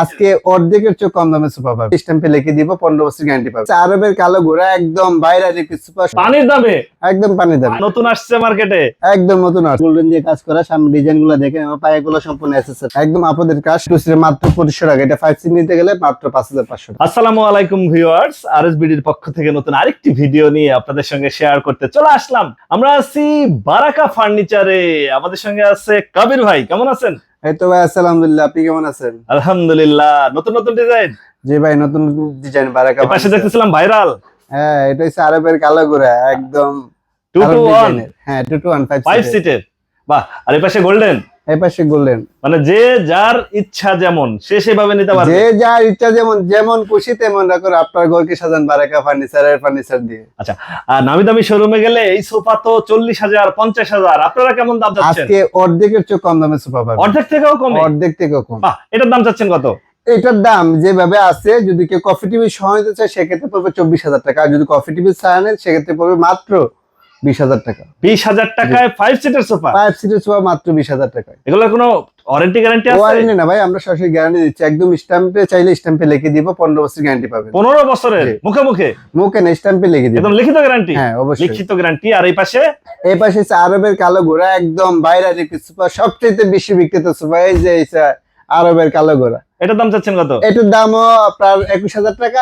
আজকে অর্ধেকের চেয়ে কম দামে সোফা পাবে। স্ট্যাম্পে লিখে দিব পনেরো বছর গ্যারান্টি পাবে। আরবের কালো ঘোড়া একদম বাইরে সোফা পানির দামে? একদম পানি দাম। নতুন আসছে মার্কেটে একদম নতুন আছে গোল্ডেন দিয়ে কাজ করা সামনে ডিজাইনগুলো দেখেন আমার পায়ে গুলো সম্পূর্ণ এসেছে একদম আপনাদের কাজ টুসির মাত্র পঁচিশশো টাকা। এটা ফাইভ সিট নিতে গেলে মাত্র পাঁচ হাজার পাঁচশো আসসালামু আলাইকুম ভিউয়ার্স আরএসবিডির পক্ষ থেকে নতুন আরেকটি ভিডিও নিয়ে আপনাদের সঙ্গে শেয়ার করতে চলে আসলাম। আমরা আছি বারাকা ফার্নিচারে। আমাদের সঙ্গে আছে কবির ভাই। কেমন আছেন? এই তো ভাই আলহামদুলিল্লাহ আপনি কেমন আছেন? আলহামদুলিল্লাহ। নতুন নতুন ডিজাইন জি ভাই নতুন ডিজাইন বারাকা পাশে। দেখতেছিলাম ভাইরাল হ্যাঁ এটা হচ্ছে আরবের কালো ঘোড়া একদম টু টু আরব ওয়ান design এর। হ্যাঁ two two one five five সিটের বাহ আর এই পাশে গোল্ডেন এই পাশে গোল্ডেন। মানে যে যার ইচ্ছা যেমন সে সেভাবে নিতে পারবে। যে যার ইচ্ছা যেমন যেমন খুশি তেমন রাখুন আপনার ঘরকে সাজান বারাকা ফার্নিচারের ফার্নিচার দিয়ে। আচ্ছা আর নামি দামি শোরুমে গেলে এই সোফা তো চল্লিশ হাজার পঞ্চাশ হাজার আপনারা কেমন দাম চাচ্ছেন? আজকে অর্ধেকের চেয়ে কম দামে সোফা পাবে অর্ধেক থেকেও কমে? অর্ধেক থেকেও কম। এটার দাম চাচ্ছেন কত? এটার দাম যেভাবে আছে যদি কেউ কফি টিভি সহ নিতে চায় সেক্ষেত্রে পড়বে চব্বিশ হাজার টাকা। আর যদি কফি টিভি ছাড়া নেয় সেক্ষেত্রে পড়বে মাত্র বিশ হাজার টাকা। বিশ হাজার টাকায় ফাইভ সিটের সোফা ফাইভ সিটের সোফা মাত্র বিশ হাজার টাকা এগুলোর কোনো ওয়ারেন্টি গ্যারান্টি আছে? ওয়ারেন্টি না ভাই আমরা সরাসরি গ্যারান্টি দিচ্ছি। একদম স্ট্যাম্পে চাইলে স্ট্যাম্পে লিখে দিব পনেরো বছর গ্যারান্টি পাবেন। পনেরো বছরের? মুখে মুখে? মুখে না স্ট্যাম্পে লিখে দিব। একদম লিখিত গ্যারান্টি হ্যাঁ অবশ্যই। লিখিত গ্যারান্টি আর এই পাশে? এই পাশে হচ্ছে আরবের কালো ঘোড়া একদম বাইরে সুপার সবচেয়ে বেশি বিক্রিত সুপার এই যে আরবের কালো ঘোড়া। এটার দাম চাচ্ছেন কত? এটার আপনার একুশ হাজার টাকা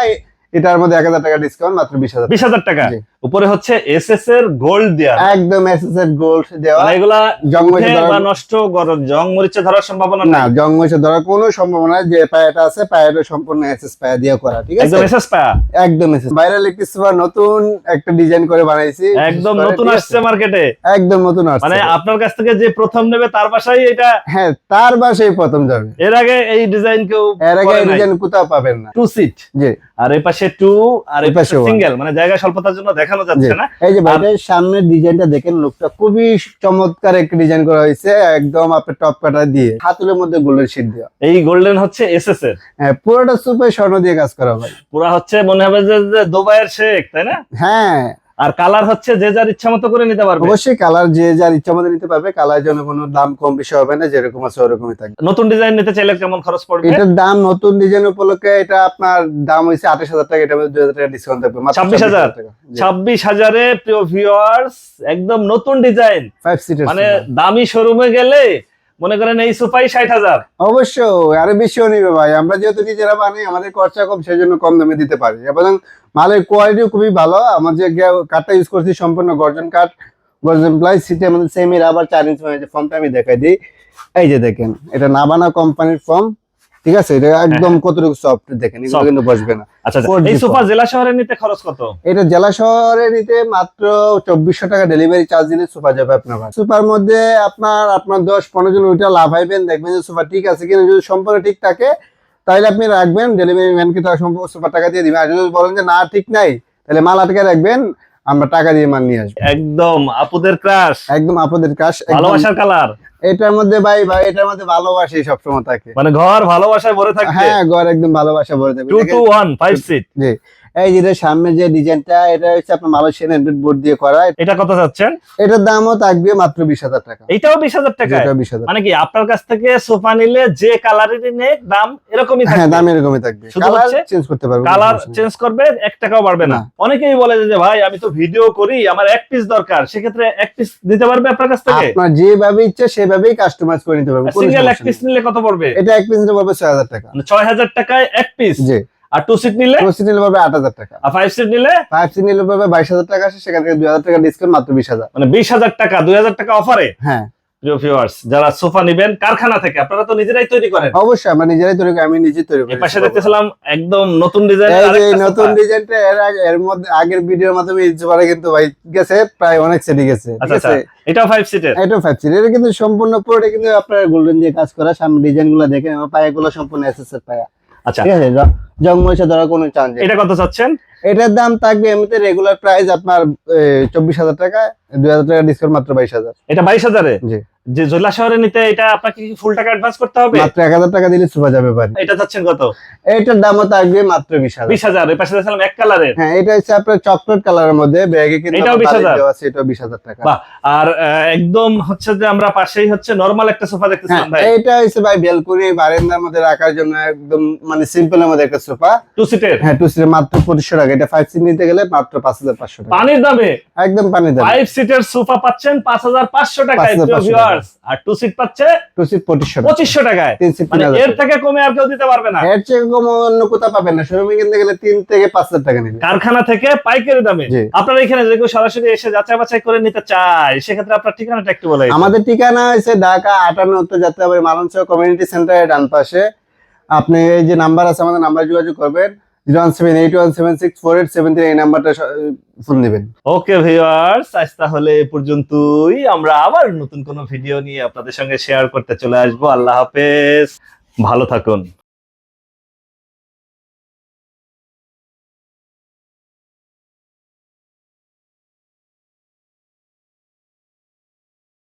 এটার মধ্যে এক হাজার টাকা ডিসকাউন্ট মাত্র বিশ হাজার টাকা। উপরে হচ্ছে এস এস এর গোল্ড দেওয়া একদম এসএসএর গোল্ড দেওয়া। মানে এগুলা জং উঠে বা নষ্ট করার- জং মরিচে ধরার সম্ভাবনা না নাই? জং মরিচে ধরার কোনো সম্ভাবনা যে পায়াটা আছে পায়াটা সম্পূর্ণ এসএস পায়া দিয়ে করা ঠিক আছে? একদম এসএস পায়া? একদম এসএস ভাইরাল একটি সুপার নতুন একটা ডিজাইন করে বানাইছি। একদম নতুন আসছে মার্কেটে একদম নতুন আসছে। মানে আপনার কাছ থেকে যে প্রথম নেবে তার বাসায় এটা হ্যাঁ তার বাসায় প্রথম যাবে। এর আগে এই ডিজাইন কেউ এর আগে এই ডিজাইন কোথাও পাবেন না। টু সিট জি। আর এই পাশে টু আর এই পাশে পাশে সিঙ্গেল মানে জায়গা স্বল্পতার জন্য দেখানো যাচ্ছে না। এই যে ভাইটার সামনের ডিজাইনটা দেখেন লোকটা খুবই চমৎকার একটা ডিজাইন করা হয়েছে একদম আপনার টপ কাটা দিয়ে। হাতুলের মধ্যে গোল্ডেন শিট দেওয়া। এই গোল্ডেন হচ্ছে এসএস এর। হ্যাঁ পুরোটা সুপার স্বর্ণ দিয়ে কাজ করা ভাই। পুরো হচ্ছে মনে হবে যে যে দুবাইয়ের শেখ তাই না? হ্যাঁ আর কালার হচ্ছে যে যার ইচ্ছা মতো করে নিতে পারবে। অবশ্যই কালার যে যার ইচ্ছা মতো নিতে পারবে কালার জন্য কোনো দাম কম বেশি হবে না যেরকম আছে ওরকমই থাকবে। নতুন ডিজাইন নিতে চাইলে কেমন খরচ পড়বে? এটার দাম নতুন ডিজাইন উপলক্ষে এটা আপনার দাম আঠাশ হাজার টাকা এটা দুই হাজার টাকা ডিসকাউন্ট থাকবে 26,000 ছাব্বিশ হাজারে। প্রিয় ভিউয়ার্স একদম নতুন ডিজাইন ফাইভ সিটের মানে দামি শোরুমে গেলে মনে করেন এই সোফাই ষাট হাজার। অবশ্যই, আরও বেশিও নিবে ভাই। আমরা যেহেতু নিজেরা বানাই, আমাদের খরচা কম সেই জন্য কম দামে দিতে পারি। এবং মালের কোয়ালিটিও খুবই ভালো। আমার যে কাঠটা ইউজ করছি, সম্পূর্ণ গর্জন কাঠ গর্জন আমাদের সেমি রাবার চার ইঞ্চ ফর্মটা আমি দেখাই দিই। এই যে দেখেন, এটা নাবানা কোম্পানির ফর্ম ঠিক আছে? এটা একদম কতটুকু সফট দেখেন এগুলো কিন্তু বসবে না। আচ্ছা আচ্ছা। 4G এই সোফা জেলা শহরে নিতে খরচ কত? এটা জেলা শহরে নিতে মাত্র চব্বিশশো টাকা ডেলিভারি চার্জ দিলে সোফা যাবে আপনার সুপার মধ্যে আপনার আপনার দশ পনেরো জন ওইটা লাভ হাইবেন দেখবেন যে সোফা ঠিক আছে কিনা। যদি সম্পূর্ণ ঠিক থাকে তাহলে আপনি রাখবেন ডেলিভারি ম্যানকে টাকা সম্পূর্ণ সোফা টাকা দিয়ে দিবেন। আর যদি বলেন যে না ঠিক নাই তাহলে মাল আটকে রাখবেন। আমরা টাকা দিয়ে মাল নিয়ে আসব। একদম আপুদের ক্রাশ একদম আপুদের কাজ ভালোবাসার কালার এটার মধ্যে ভাই ভাই এটার মধ্যে ভালোবাসি সবসময় থাকে। মানে ঘর ভালোবাসায় ভরে থাকে হ্যাঁ ঘর একদম ভালোবাসা ভরে থাকে two two one five seat জি। এই যেটা যে ডিজাইনটা এটা হচ্ছে আপনার মালয়েশিয়ান এন্ড্রয়েড বোর্ড দিয়ে করা। এটা কত যাচ্ছেন? এটার দামও থাকবে মাত্র বিশ হাজার টাকা। এইটাও বিশ হাজার টাকা বিশ হাজার। মানে কি আপনার কাছ থেকে সোফা নিলে যে কালারেরই নেই দাম এরকমই হ্যাঁ থাকবে? দাম এরকমই থাকবে। কালার চেঞ্জ করতে পারবে কালার চেঞ্জ করবে এক টাকাও বাড়বে না। অনেকেই বলে যে ভাই আমি তো ভিডিও করি আমার এক পিস দরকার। সেক্ষেত্রে এক পিস দিতে পারবে আপনার কাছ থেকে? আপনার যেভাবে ইচ্ছে সেভাবেই কাস্টমাইজ করে নিতে পারবে সিঙ্গেল এক পিস নিলে কত পড়বে? এটা এক পিস নিতে পারবে ছয় হাজার টাকা। মানে ছয় হাজার টাকায় এক পিস জি। আর টু সিট নিলে? টু সিট নিলে পারবে আট হাজার টাকা। আর ফাইভ সিট নিলে? ফাইভ সিট নিলে পারবে বাইশ হাজার টাকা আসে সেখান থেকে দুই হাজার টাকা ডিসকাউন্ট মাত্র বিশ হাজার। মানে বিশ হাজার টাকা দুই হাজার টাকা অফারে হ্যাঁ। প্রিয় ভিউয়ার্স যারা সোফা নিবেন কারখানা থেকে আপনারা তো নিজেরাই তৈরি করেন। অবশ্যই আমরা নিজেরাই তৈরি করি আমি নিজে তৈরি করি। পাশে দেখতেছিলাম একদম নতুন ডিজাইন এই নতুন ডিজাইনটা এর আগে এর মধ্যে আগের ভিডিওর মাধ্যমে ইউজ করা কিন্তু ভাই গেছে প্রায় অনেক সেটি গেছে ঠিক আচ্ছা আচ্ছা। আছে? এটাও ফাইভ সিটের এটা ফাইভ সিট এটা কিন্তু সম্পূর্ণ পুরোটা কিন্তু আপনার গোল্ডেন দিয়ে কাজ করা সামনে ডিজাইনগুলো দেখেন আমার পায়ে গুলো সম্পূর্ণ এসএস এর পায়া। আচ্ছা। ঠিক আছে জ- জং মরিচা ধরার কোনো চান্স এটা কত চাচ্ছেন? এটার দাম থাকবে এমনিতে রেগুলার প্রাইস আপনার চব্বিশ হাজার টাকা দুই হাজার টাকা ডিসকাউন্ট মাত্র বাইশ হাজার। এটা বাইশ হাজারে? জি। যে জেলা শহরে নিতে এটা আপনাকে কি ফুল টাকা অ্যাডভান্স করতে হবে? মাত্র এক হাজার টাকা দিলে সোফা যাবে বাড়ি। এটা যাচ্ছেন কত? এইটার দামও থাকবে মাত্র বিশ হাজার। বিশ পাশে দেখছিলাম এক কালারের হ্যাঁ এটা হচ্ছে আপনার চকলেট কালারের মধ্যে ব্যাগে কিন্তু এটাও 20,000 আছে এটাও বিশ হাজার টাকা। বাহ, আর একদম হচ্ছে যে আমরা পাশেই হচ্ছে নরমাল একটা সোফা হ্যাঁ দেখতেছিলাম ভাই। এইটা হচ্ছে ভাই বেলকুনি বারান্দার মধ্যে রাখার জন্য একদম মানে সিম্পলের মধ্যে একটা সোফা টু সিটের হ্যাঁ টু সিটের মাত্র পঁচিশশো টাকা। এটা ফাইভ সিট নিতে গেলে মাত্র পাঁচ হাজার পাঁচশো টাকা। পানির দামে? একদম পানি দেবে ফাইভ সিটের সোফা পাচ্ছেন পাঁচ হাজার পাঁচশো টাকায় 5,500 আর টু সিট পাচ্ছে টু সিট পঁচিশশো পঁচিশশো টাকায়। তিন সিট মানে এর থেকে কমে আর কেউ দিতে পারবে না। এর কম অন্য কোথাও পাবেন না। শোরুমে কিনতে গেলে তিন থেকে পাঁচ হাজার টাকা নেবে। কারখানা থেকে পাইকারি দামে। আপনারা এখানে যে কেউ সরাসরি এসে যাচাই বাছাই করে নিতে চায় সেক্ষেত্রে আপনার ঠিকানাটা একটু বলে আমাদের ঠিকানা হয়েছে ঢাকা আটান্ন উত্তর যাত্রাবাড়ি মালঞ্চ কমিউনিটি সেন্টারের ডান পাশে। আপনি এই যে নাম্বার আছে আমাদের নাম্বার যোগাযোগ করবেন। One seven eight one seven six seven okay আজ তাহলে পর্যন্তই। আমরা আবার নতুন কোনো ভিডিও নিয়ে আপনাদের সঙ্গে শেয়ার করতে চলে আসব। আল্লাহ হাফেজ। ভালো থাকুন।